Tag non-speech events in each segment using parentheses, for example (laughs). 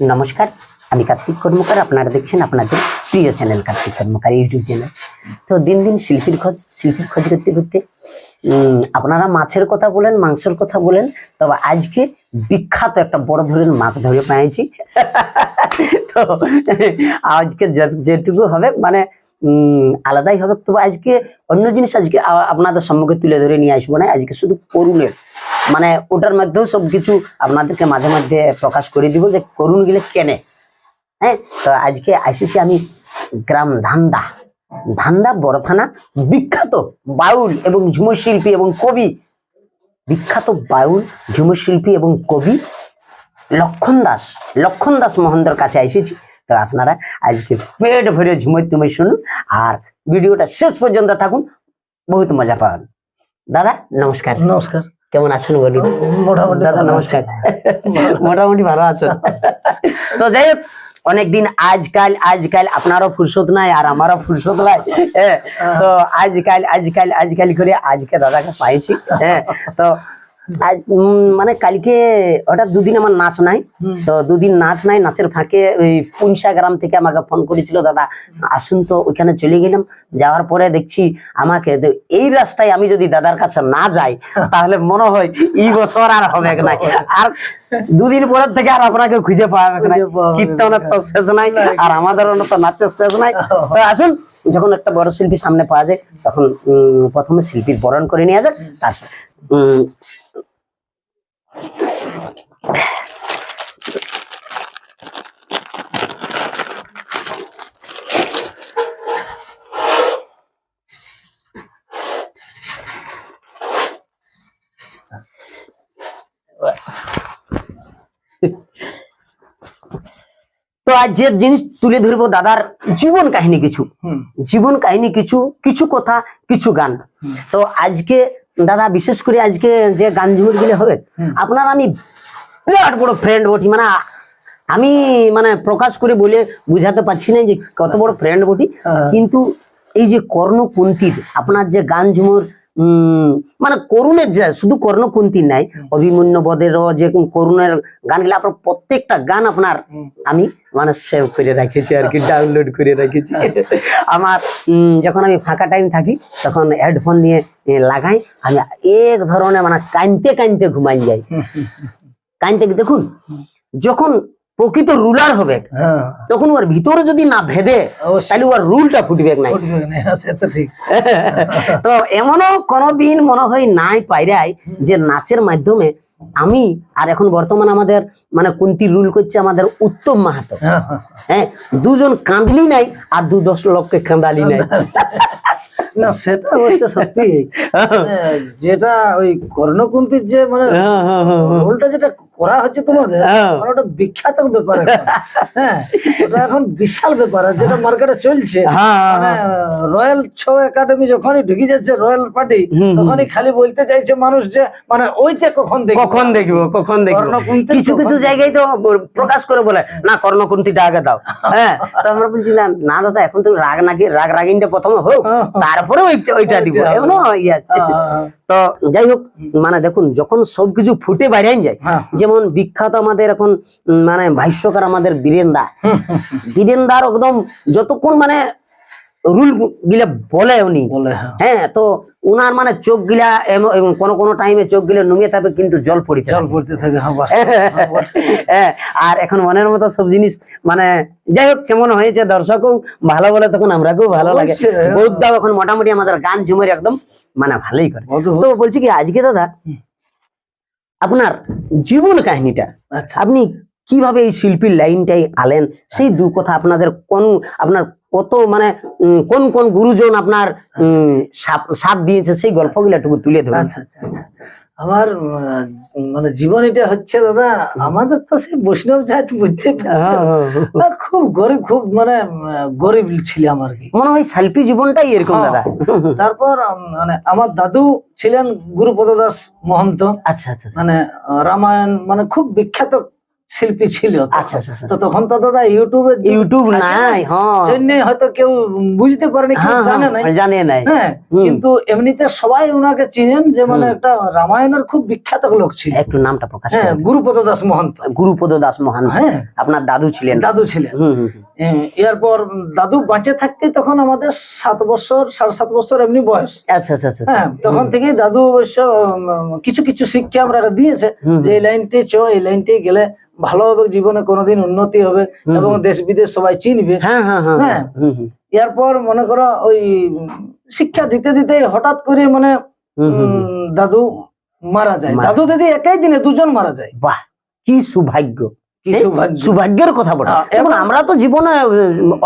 নমস্কার, আমি কার্তিক কর্মকার, আপনারা দেখছেন আপনাদের প্রিয় channel Kartik Karmakar YouTube channel. তো দিন দিন শিল্পীর খোঁজ শিল্পীর খোঁজ করতে করতে আপনারা মাছের কথা বলেন, মাংসের কথা বলেন, তবে আজকে বিখ্যাত একটা বড় ধরনের মাছ ধরে পেয়েছি। (laughs) তো আজকে যেটুকু হবে মানে আলাদাই হবে। তবে আজকে অন্য জিনিস আজকে আপনাদের সম্মুখে তুলে ধরে নিয়ে আসব না। আজকে শুধু করুণের। মানে ওটার মধ্যেও সবকিছু আপনাদেরকে মাঝে মধ্যে প্রকাশ করে দিব যে করুণ গেলে কেনে। হ্যাঁ তো আজকে আসেছি আমি গ্রাম ধান্দা। ধান্দা বড় থানা, বিখ্যাত বাউল এবং ঝুমুর শিল্পী এবং কবি। বিখ্যাত বাউল, ঝুমুর শিল্পী এবং কবি লক্ষণ দাস। লক্ষণ দাস মোহনদের কাছে এসেছি তো আপনারা আজকে পেট ভরে ঝুমুর তুমি শুনুন আর ভিডিওটা শেষ পর্যন্ত থাকুন বহুত মজা পাবেন। দাদা নমস্কার। নমস্কার। কেমন আছেন বলুন মোটামুটি দাদা নমস্কার। মোটামুটি ভালো আছেন। তো যাই হোক অনেকদিন আজকাল আজকাল আপনারও ফুরসত নাই আর আমারও ফুরসত নাই। হ্যাঁ তো আজকাল আজকাল আজকাল করে আজকে দাদাকে পাইছি। হ্যাঁ তো আজ মানে কালকে হঠাৎ দুদিন আমার নাচ নাই। তো দুদিন নাচ নাই নাচের ফাঁকে ওই পুনসা গ্রাম থেকে আমাকে ফোন করেছিল দাদা আসুন তো ওইখানে চলে গেলাম। যাওয়ার পরে দেখছি আমাকে এই রাস্তায় আমি যদি দাদার কাছে না যাই তাহলে মনে হয় এই বছর আর হবে না। আর দুদিন পরের থেকে আর আপনাকে খুঁজে পাওয়া যাবে না। কীর্তনের তো শেষ নাই আর আমাদের তো নাচের শেষ নাই। আসুন যখন একটা বড় শিল্পী সামনে পাওয়া যায় তখন উম, প্রথমে শিল্পীর বরণ করে নিয়ে যাক। তারপর উম, তো আজ যে জিনিস তুলে ধরবো দাদার জীবন কাহিনী কিছু হুম, জীবন কাহিনী কিছু কিছু কথা কিছু গান হুম। তো আজকে দাদা বিশেষ করে আজকে যে গান ঝুমুর গেলে হবে আপনার আমি বিরাট বড় ফ্রেন্ড বটি মানে আমি মানে প্রকাশ করে বলে বুঝাতে পারছি না যে কত বড় ফ্রেন্ড বটি হ্যাঁ। কিন্তু এই যে কর্ণকুন্তির আপনার যে গান ঝুমুর মানে করুণের যে শুধু কর্ণকুন্তির নাই অভিমন্যু বদেরও যে করুণের গানগুলো আপনার প্রত্যেকটা গান আপনার আমি মানে সেভ করে রেখেছি আর কি ডাউনলোড করে রেখেছি। আমার যখন আমি ফাঁকা টাইম থাকি তখন হেডফোন এ, লাগাই আমি এক ধরনের মানে কানতে কানতে ঘুমাই যাই। কানতে দেখুন যখন প্রকৃত রুলার হবে। হ্যাঁ, তখন ওর ভিতরে যদি না ভেদে তাহলে ওর রুলটা ফুটবে নাই। হ্যাঁ, (laughs) তো এমনও কোনোদিন মনে হয় নাই পাইরাই যে নাচের মাধ্যমে আমি আর এখন বর্তমান আমাদের মানে কুন্তি রুল করছে আমাদের উত্তম মাহাতো। হ্যাঁ, (laughs) হ্যাঁ। হ্যাঁ দুজন কাঁদলি নাই আর দু দশ লোককে কাঁদালি নাই। (laughs) না সেটা অবশ্য সত্যি। মানে যেটা ওই কর্ণকুন্তির যে মানে হ্যাঁ, হ্যাঁ, হ্যাঁ, হ্যাঁ। রোলটা যেটা করা হচ্ছে তোমাদের হ্যাঁ। ওটা বিখ্যাত ব্যাপার হ্যাঁ ওটা এখন বিশাল ব্যাপার যেটা মার্কেটে চলছে হ্যাঁ, রয়্যাল ছৌ একাডেমি যখনই ঢুকে যাচ্ছে রয়্যাল পার্টি। তখনই খালি বলতে চাইছে মানুষ যে মানে ওইটা কখন দেখব কখন দেখব কখন দেখব কিছু কিছু জায়গায় তো প্রকাশ করে বলে না কর্ণকুন্তিটা আগে দাও হ্যাঁ তো আমরা বলছি না না দাদা এখন তো রাগ নাকি রাগ রাগিনটা প্রথমে হোক তারপরে ওইটা ওইটা দিব ওইটা হবে। এমন ইয়ে। হ্যাঁ, তো যাই হোক মানে দেখুন যখন সবকিছু ফুটে বাইরে যায় হ্যাঁ। যেমন বিখ্যাত আমাদের এখন মানে ভাষ্যকার আমাদের বীরেন্দা। (laughs) বীরেন্দার একদম যতক্ষণ মানে রুল গিলা বলে উনি। হ্যাঁ। হ্যাঁ তো উনার মানে চোখ গিলা কোনো কোনো টাইমে চোখ গিলা নুমিয়ে থাকবে কিন্তু জল পড়িতে জল পড়তে থাকে হ্যাঁ। (laughs) হ্যাঁ। হ্যাঁ, আর এখন মনের মতো সব জিনিস মানে যাই হোক কেমন হয়েছে দর্শকও ভালো বলে তখন আমরা আমরাকেও ভালো লাগে। বৌদ্ধ এখন মোটামুটি আমাদের গান ঝুমের একদম মানে ভালোই করে। তো বলছি কি আজকে দাদা আপনার জীবন কাহিনীটা। আচ্ছা। আপনি কীভাবে এই শিল্পীর লাইনটাই আলেন? সেই দু কথা আপনাদের কোন আপনার কত মানে উম, কোন কোন গুরুজন আপনার উম, সাপ- সাথ দিয়েছে সেই গল্পগুলো একটু তুলে ধরুন। আচ্ছা আচ্ছা আচ্ছা। আমার মানে জীবন এটা হচ্ছে দাদা আমাদের তো সেই বৈষ্ণব জাত বুঝতে পারছ খুব গরিব খুব মানে গরিব ছিলাম আর কি। মনে হয় সালপি জীবনটাই এরকম হ্যাঁ। দাদা। তারপর মানে আমার দাদু ছিলেন গুরুপদ দাস মহন্ত। আচ্ছা আচ্ছা আচ্ছা। মানে রামায়ণ মানে খুব বিখ্যাত শিল্পী ছিল তখন। আচ্ছা আচ্ছা আচ্ছা। তো তখন তো দাদা ইউটিউবে ইউটিউব নাই হ্যাঁ। জন্য হয়তো কেউ বুঝতে পারেনি হ্যাঁ, জানে হ্যাঁ, নাই। জানে নাই। হ্যাঁ কিন্তু এমনিতে সবাই ওনাকে চিনেন যে মানে একটা রামায়ণের খুব বিখ্যাত লোক ছিল। একটু নামটা প্রকাশ হ্যাঁ গুরুপদ দাস মহন্ত। গুরুপদ দাস মহান হ্যাঁ। আপনার দাদু ছিলেন। দাদু ছিলেন। এরপর দাদু বাঁচে থাকতে তখন আমাদের সাত বছর সাড়ে সাত বছর এমনি বয়স। আচ্ছা আচ্ছা আচ্ছা হ্যাঁ তখন থেকেই দাদু অবশ্য কিছু কিছু শিক্ষা আমরা দিয়েছে যে এই লাইনটি চ এই লাইনটি গেলে ভালো হবে জীবনে কোনোদিন উন্নতি হবে এবং দেশ বিদেশ সবাই চিনবে। হ্যাঁ হ্যাঁ হ্যাঁ হ্যাঁ। হুম, এরপর মনে করো ওই শিক্ষা দিতে দিতে হঠাৎ করে মানে দাদু মারা যায়। দাদু দিদি একই দিনে দুজন মারা যায়। বাহ কি সৌভাগ্য। সৌভাগ্যের কথা বলে। হ্যাঁ, এখন আমরা তো জীবনে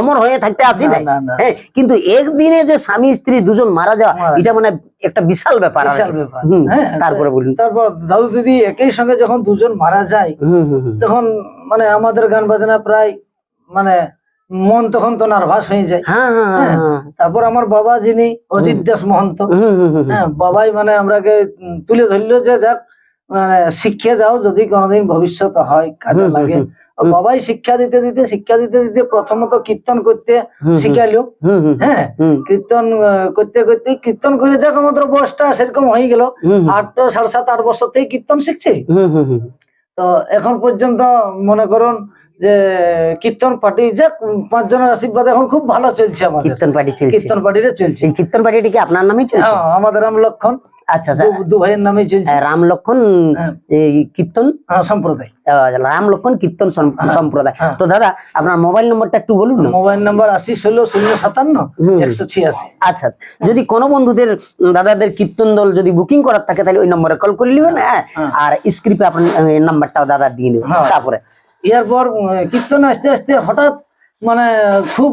অমর হয়ে থাকতে আসি না। হ্যাঁ কিন্তু একদিনে যে স্বামী স্ত্রী দুজন মারা যাওয়া এটা মানে একটা বিশাল ব্যাপার বিশাল ব্যাপার। হ্যাঁ তারপরে বলুন। তারপর দাদু দিদি একই সঙ্গে যখন দুজন মারা যায়। তখন মানে আমাদের গান বাজনা প্রায় মানে মন তখন তো নার্ভাস হয়ে যায়। হ্যাঁ হ্যাঁ হ্যাঁ, হ্যাঁ। তারপর আমার বাবা যিনি অজিত দাস মহন্ত হ্যাঁ বাবাই মানে আমরাকে তুলে ধরলো যে যাক মানে শিক্ষা যাও যদি কোনোদিন ভবিষ্যৎ হয় কাজে লাগে। বাবাই শিক্ষা দিতে দিতে শিক্ষা দিতে দিতে প্রথমত কীর্তন করতে শিখাইলো। হ্যাঁ কীর্তন করতে করতে কীর্তন করে যাক আমাদের বয়সটা সেরকম হয়ে গেল। আট সাড়ে সাত আট বছর থেকে কীর্তন শিখছি। তো এখন পর্যন্ত মনে করুন যে কীর্তন পার্টি যাক পাঁচজনের আশীর্বাদ এখন খুব ভালো চলছে আমাদের। কীর্তন পার্টি চলছে। কীর্তন পার্টিটা চলছে। কীর্তন পার্টিটা কি আপনার নামেই চলছে? হ্যাঁ আমাদের রাম লক্ষণ। আচ্ছা আচ্ছা। দু- ভাইয়ের নামে রাম লক্ষণ হ্যাঁ। এই কীর্তন? হ্যাঁ, সম্প্রদায়। রাম লক্ষণ কীর্তন হ্যাঁ, সম্প্রদায়। হ্যাঁ। তো দাদা আপনার মোবাইল নম্বরটা একটু বলুন মোবাইল নাম্বার আশি ষোলো শূন্য সাতান্ন। একশো ছিয়াশি। আচ্ছা আচ্ছা। যদি কোনো বন্ধুদের দাদাদের কীর্তন দল যদি বুকিং করার থাকে তাহলে ওই নম্বরে কল করে নেবেন হ্যাঁ হ্যাঁ। আর স্ক্রিপে আপনার নাম্বারটাও দাদা দিয়ে নেবেন। হ্যাঁ। তারপরে। এরপর কীর্তন আস্তে আস্তে হঠাৎ মানে খুব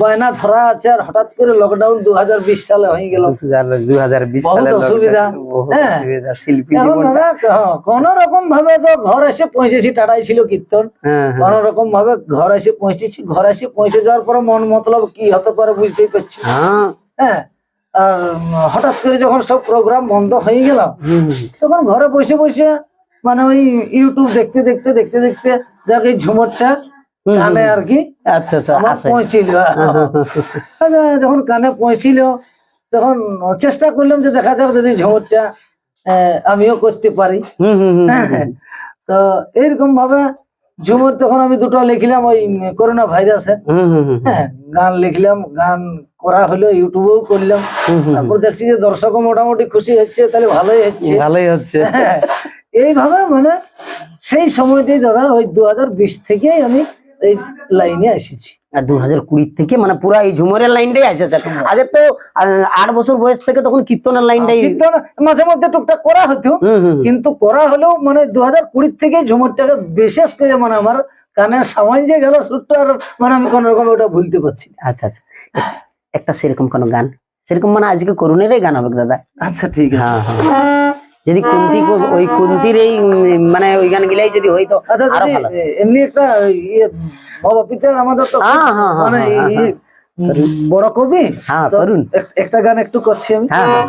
বায়না ধরা আছে আর হঠাৎ করে লকডাউন দু হাজার বিশ সালে হয়ে গেল। দু হাজার বিশ সালে অসুবিধা। কোন রকম ভাবে তো ঘর এসে পৌঁছেছি টাটাই ছিল কীর্তন। হ্যাঁ হ্যাঁ। কোন রকম ভাবে ঘর এসে পৌঁছেছি ঘর এসে পৌঁছে যাওয়ার পরে মন মতলব কি হতে পারে বুঝতেই পারছি হ্যাঁ। হ্যাঁ আর হঠাৎ করে যখন সব প্রোগ্রাম বন্ধ হয়ে গেল হুম, হুম। তখন ঘরে বসে বসে মানে ওই ইউটিউব দেখতে দেখতে দেখতে দেখতে যাক এই ঝুমরটা কানে আর কি? আচ্ছা আচ্ছা পৌঁছিল। (laughs) আচ্ছা, যখন কানে পৌঁছিল তখন চেষ্টা করলাম যে দেখা যাক যদি ঝুমরটা আমিও করতে পারি। তো এইরকম ভাবে ঝুমুর তখন আমি দুটো লিখলাম ওই করোনা ভাইরাসে হুম হুম হুম, হ্যাঁ গান লিখলাম গান করা হলো ইউটিউবেও করলাম। তারপর দেখছি যে দর্শকও মোটামুটি খুশি হচ্ছে তাহলে ভালোই হচ্ছে। ভালোই হচ্ছে। হ্যাঁ, এইভাবে মানে সেই সময়টাই দাদা ওই দু হাজার বিশ থেকেই আমি এই লাইনে এসেছি। আর দু হাজার কুড়ি থেকে মানে পুরা এই ঝুমরের লাইনটাই এসেছে। আগে তো আট বছর বয়স থেকে তখন কীর্তনের লাইনটাই কীর্তন মাঝে মধ্যে টুকটাক করা হতো। কিন্তু করা হলেও মানে দু হাজার কুড়ি থেকে ঝুমুরটাকে বিশেষ করে মানে আমার কানের সামান্য যে গেল সুরটা আর মানে আমি কোন রকম ওটা ভুলতে পারছি না। আচ্ছা আচ্ছা। একটা সেরকম কোন গান? সেরকম মানে আজকে করুণেরই গান হবে দাদা? আচ্ছা ঠিক আছে। হ্যাঁ হ্যাঁ। যদি কুন্তি ওই কুন্তির এই মানে ওই গান গিলাই যদি হইতো আচ্ছা আরও ভালো। এমনি একটা ইয়ে বাবা পিতার আমাদের তো হ্যাঁ, হ্যাঁ, হ্যাঁ, মানে ইয়ে, বড় কবি? হ্যাঁ করুন। এক- একটা গান একটু করছি আমি। হ্যাঁ।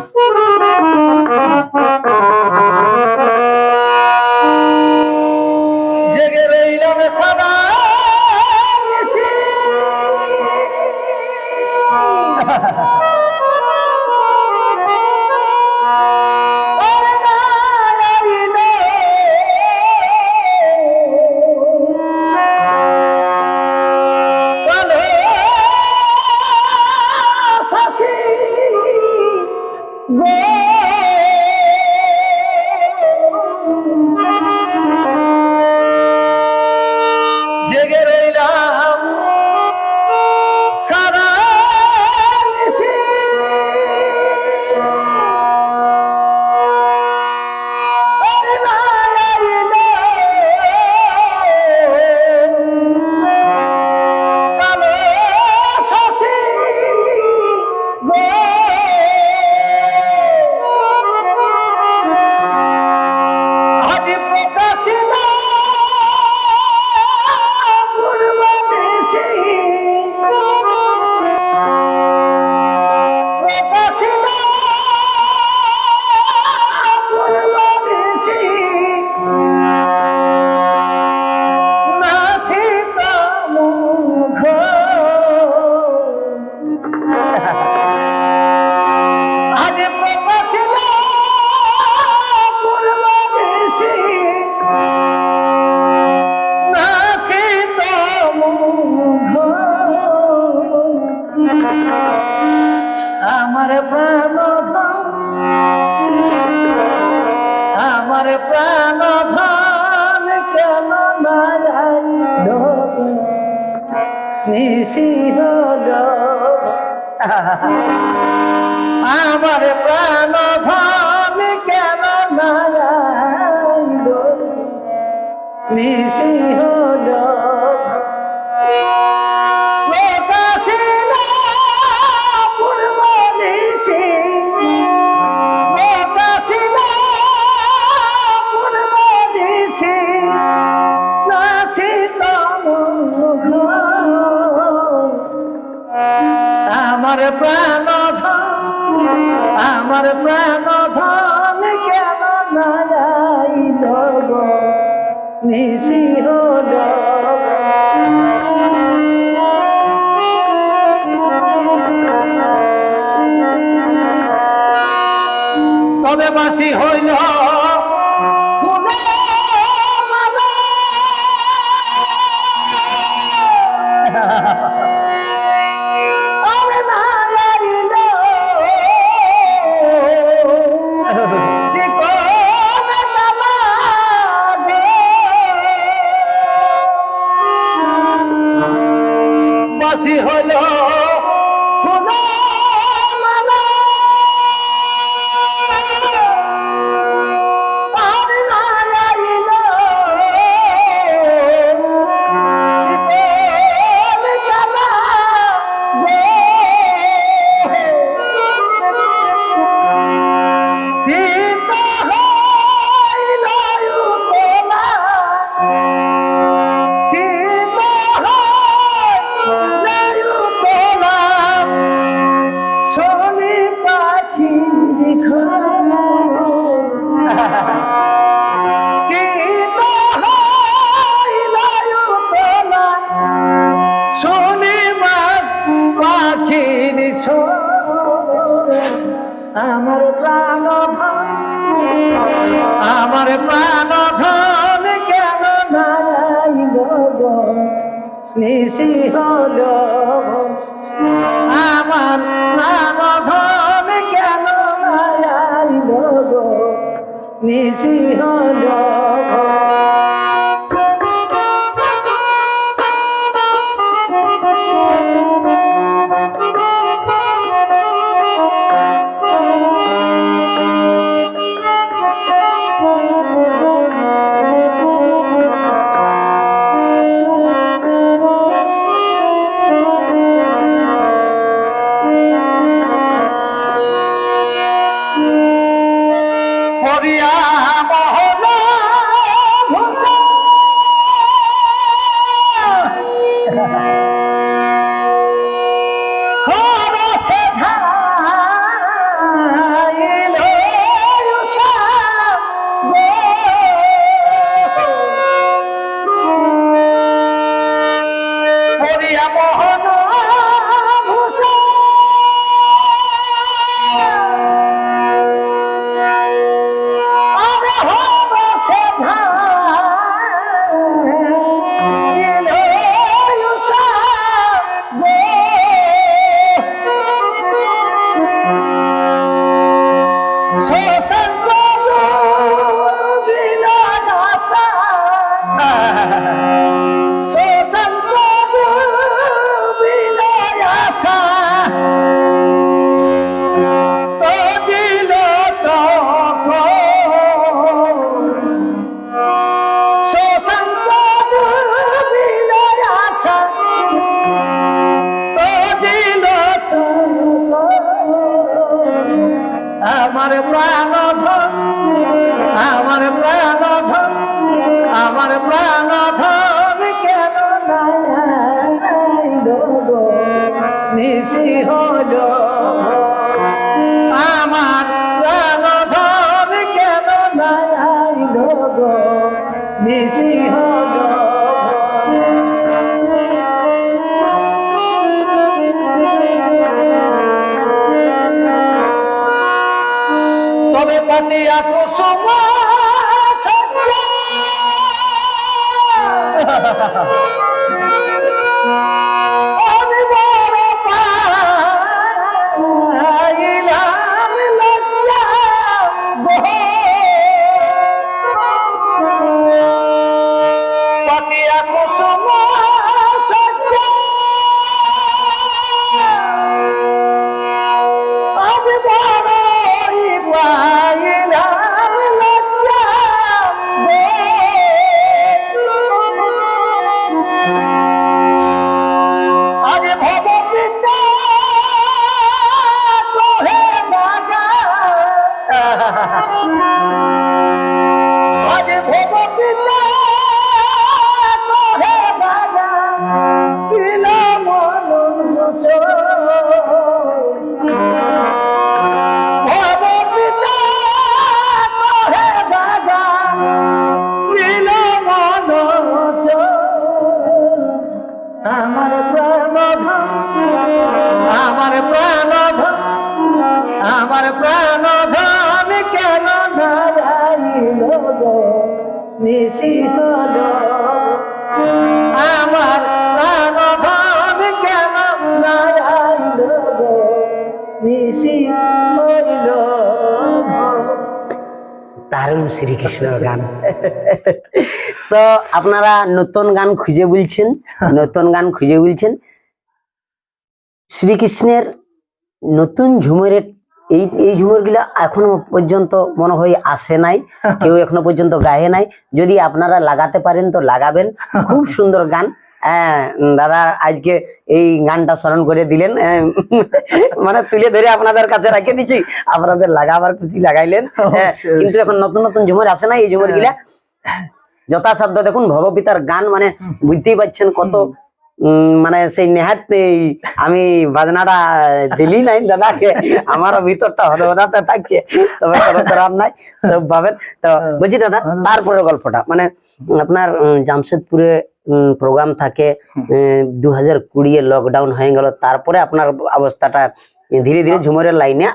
আমার প্রাণ আমার প্রাণ ধন কেন নাই দব নিশি ডব তবে বাসি হইল নিশি হল আমার নাম ধন কেন নিশি হল বেশি হলো তবে পাতিয়া কুসুমা দারুণ শ্রীকৃষ্ণের গান। তো আপনারা নতুন গান খুঁজে বলছেন, নতুন গান খুঁজে বলছেন। শ্রীকৃষ্ণের নতুন ঝুমুরের এই এই ঝুমুরগুলা এখনও পর্যন্ত মনে হয় আসে নাই, কেউ এখনও পর্যন্ত গায়ে নাই। যদি আপনারা লাগাতে পারেন তো লাগাবেন। খুব সুন্দর গান। হ্যাঁ দাদা আজকে এই গানটা স্মরণ করে দিলেন হ্যাঁ, মানে তুলে ধরে আপনাদের কাছে রেখে দিচ্ছি। আপনাদের লাগাবার খুশি লাগাইলেন হ্যাঁ, কিন্তু এখন নতুন নতুন ঝুমুর আসে না এই ঝুমুর গিলা যথাসাধ্য দেখুন ভগবীতার গান মানে বুঝতেই পারছেন কত উম, মানে সেই নেহাত আমি বাজনাটা দিলি নাই দাদাকে আমার ভিতরটা হতে থাকছে তবে কোনো খারাপ নাই সব ভাবেন তো বলছি দাদা তারপরে গল্পটা মানে আপনার জামশেদপুরে প্রোগ্রাম থাকে। দু হাজার কুড়িয়ে লকডাউন হয়ে গেল। তারপরে আপনার অবস্থাটা ধীরে ধীরে ঝুমুরের লাইনে